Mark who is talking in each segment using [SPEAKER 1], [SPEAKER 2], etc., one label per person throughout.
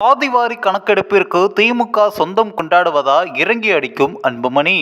[SPEAKER 1] சாதிவாரி கணக்கெடுப்பிற்கு திமுக சொந்தம் கொண்டாடுவதா இறங்கி அடிக்கும் அன்புமணி?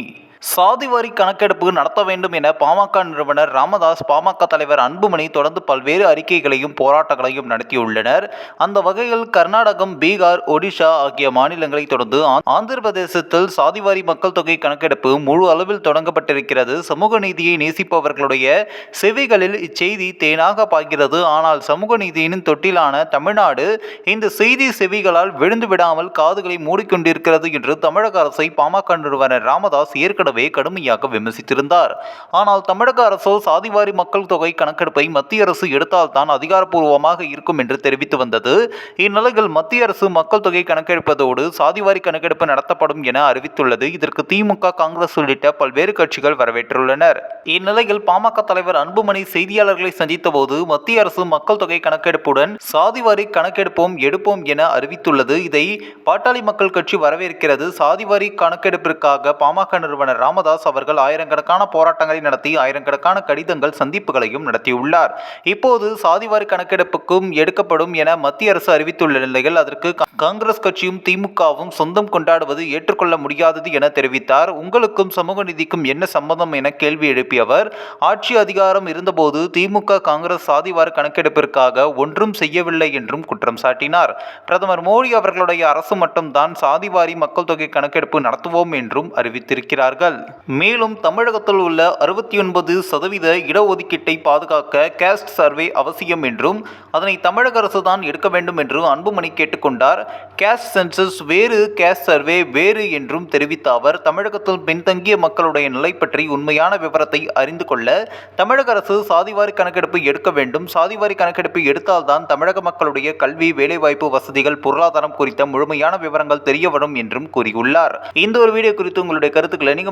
[SPEAKER 1] சாதிவாரி கணக்கெடுப்பு நடத்த வேண்டும் என பாமக நிறுவனர் ராமதாஸ் பாமக தலைவர் அன்புமணி தொடர்ந்து பல்வேறு அறிக்கைகளையும் போராட்டங்களையும் நடத்தியுள்ளனர். அந்த வகையில் கர்நாடகம் பீகார் ஒடிஷா ஆகிய மாநிலங்களை தொடர்ந்து ஆந்திர பிரதேசத்தில் சாதிவாரி மக்கள் தொகை கணக்கெடுப்பு முழு அளவில் தொடங்கப்பட்டிருக்கிறது. சமூக நீதியை நேசிப்பவர்களுடைய செவிகளில் இச்செய்தி தேனாக பாய்கிறது. ஆனால் சமூக நீதியின் தொட்டிலான தமிழ்நாடு இந்த செய்தி செவிகளால் விழுந்து விடாமல் காதுகளை மூடிக்கொண்டிருக்கிறது என்று தமிழக அரசை பாமக நிறுவனர் ராமதாஸ் ஏற்கனவே கடுமையாக விமர்சித்திருந்தார். ஆனால் தமிழக அரசோ சாதிவாரி மக்கள் தொகை கணக்கெடுப்பை மத்திய அரசு எடுத்தால்தான் அதிகாரப்பூர்வமாக இருக்கும் என்று தெரிவித்து வந்தது. இந்நிலையில் மத்திய அரசு மக்கள் தொகை கணக்கெடுப்பதோடு சாதிவாரி கணக்கெடுப்பு நடத்தப்படும் என அறிவித்துள்ளது. இதற்கு திமுக காங்கிரஸ் உள்ளிட்ட பல்வேறு கட்சிகள் வரவேற்றுள்ளனர். இந்நிலையில் பாமக தலைவர் அன்புமணி செய்தியாளர்களை சந்தித்த போது மத்திய அரசு மக்கள் தொகை கணக்கெடுப்புடன் சாதிவாரி கணக்கெடுப்போம் எடுப்போம் என அறிவித்துள்ளது. இதை பாட்டாளி மக்கள் கட்சி வரவேற்கிறது. சாதிவாரி கணக்கெடுப்பிற்காக பாமக நிறுவனர் ராமதாஸ் அவர்கள் ஆயிரக்கணக்கான போராட்டங்களை நடத்தி ஆயிரக்கணக்கான கடிதங்கள் சந்திப்புகளையும் நடத்தியுள்ளார். இப்போது சாதிவாரி கணக்கெடுப்புக்கும் எடுக்கப்படும் என மத்திய அரசு அறிவித்துள்ள நிலையில் அதற்கு காங்கிரஸ் கட்சியும் திமுகவும் சொந்தம் கொண்டாடுவது ஏற்றுக்கொள்ள முடியாதது என தெரிவித்தார். உங்களுக்கும் சமூக நீதிக்கும் என்ன சம்பந்தம் என கேள்வி எழுப்பிய அவர் ஆட்சி அதிகாரம் இருந்தபோது திமுக காங்கிரஸ் சாதிவார கணக்கெடுப்பிற்காக ஒன்றும் செய்யவில்லை என்றும் குற்றம் சாட்டினார். பிரதமர் மோடி அவர்களுடைய அரசு மட்டும்தான் சாதிவாரி மக்கள் தொகை கணக்கெடுப்பு நடத்துவோம் என்றும் அறிவித்திருக்கிறார்கள். மேலும் தமிழகத்தில் உள்ள அறுபத்தி ஒன்பது சதவீத இடஒதுக்கீட்டை பாதுகாக்க கேஸ்ட் சர்வே அவசியம் என்றும் அதனை தமிழக அரசு தான் எடுக்க வேண்டும் என்று அன்புமணி கேட்டுக்கொண்டார் கேஸ்ட் சென்சஸ் வேறு கேஸ்ட் சர்வே வேறு என்றும் தெரிவித்த அவர் தமிழகத்தில் பின்தங்கிய மக்களுடைய நிலை பற்றி உண்மையான விவரத்தை அறிந்து கொள்ள தமிழக அரசு சாதிவாரி கணக்கெடுப்பு எடுக்க வேண்டும். சாதிவாரி கணக்கெடுப்பு எடுத்தால்தான் தமிழக மக்களுடைய கல்வி வேலைவாய்ப்பு வசதிகள் பொருளாதாரம் குறித்த முழுமையான விவரங்கள் தெரிய வரும் என்றும் கூறியுள்ளார். இந்த ஒரு வீடியோ குறித்து உங்களுடைய கருத்துக்களை நீங்க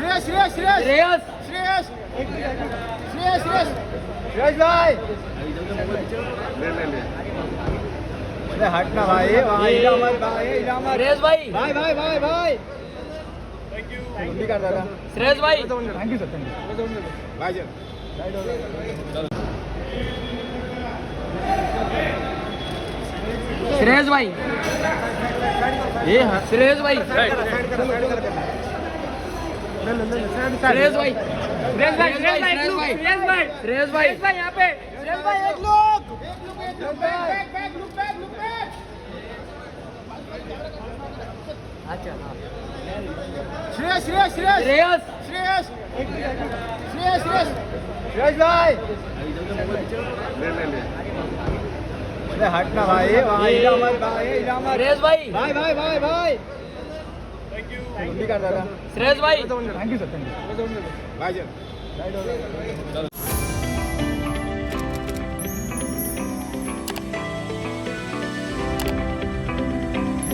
[SPEAKER 2] શ્રેયસ શ્રેયસ શ્રેયસ
[SPEAKER 3] શ્રેયસ
[SPEAKER 2] શ્રેયસ શ્રેયસ શ્રેયસ શ્રેયસભાઈ અરે હટ ના ભાઈ ભાઈ ઇલામત ભાઈ ઇલામત શ્રેયસભાઈ ભાઈ
[SPEAKER 3] ભાઈ ભાઈ
[SPEAKER 2] ભાઈ થેન્ક યુ જલ્દી કર દાદા શ્રેયસભાઈ thank you
[SPEAKER 3] sir thank
[SPEAKER 2] you ભાઈ જન શ્રેયસભાઈ એ હા શ્રેયસભાઈ
[SPEAKER 3] श्रेयस भाई श्रेयस भाई श्रेयस भाई।
[SPEAKER 2] सुरेश भाई सुरेश भाई
[SPEAKER 3] श्रेयस भाई
[SPEAKER 2] सुरेश भाई।
[SPEAKER 3] श्रेयस भाई।
[SPEAKER 2] सुरेश भाई यहाँ पे। सुरेश भाई एक लोग।
[SPEAKER 3] अच्छा हाँ।
[SPEAKER 2] श्रेयस श्रेयस श्रेयस
[SPEAKER 3] श्रेयस
[SPEAKER 2] श्रेयस श्रेयस श्रेयस श्रेयस भाई। अरे हटना भाई। भाई इधर मत भाई इधर मत।
[SPEAKER 3] श्रेयस भाई।
[SPEAKER 2] भाई भाई भाई भाई।
[SPEAKER 3] श्रेयस भाई.
[SPEAKER 2] Thank you sir thank you bye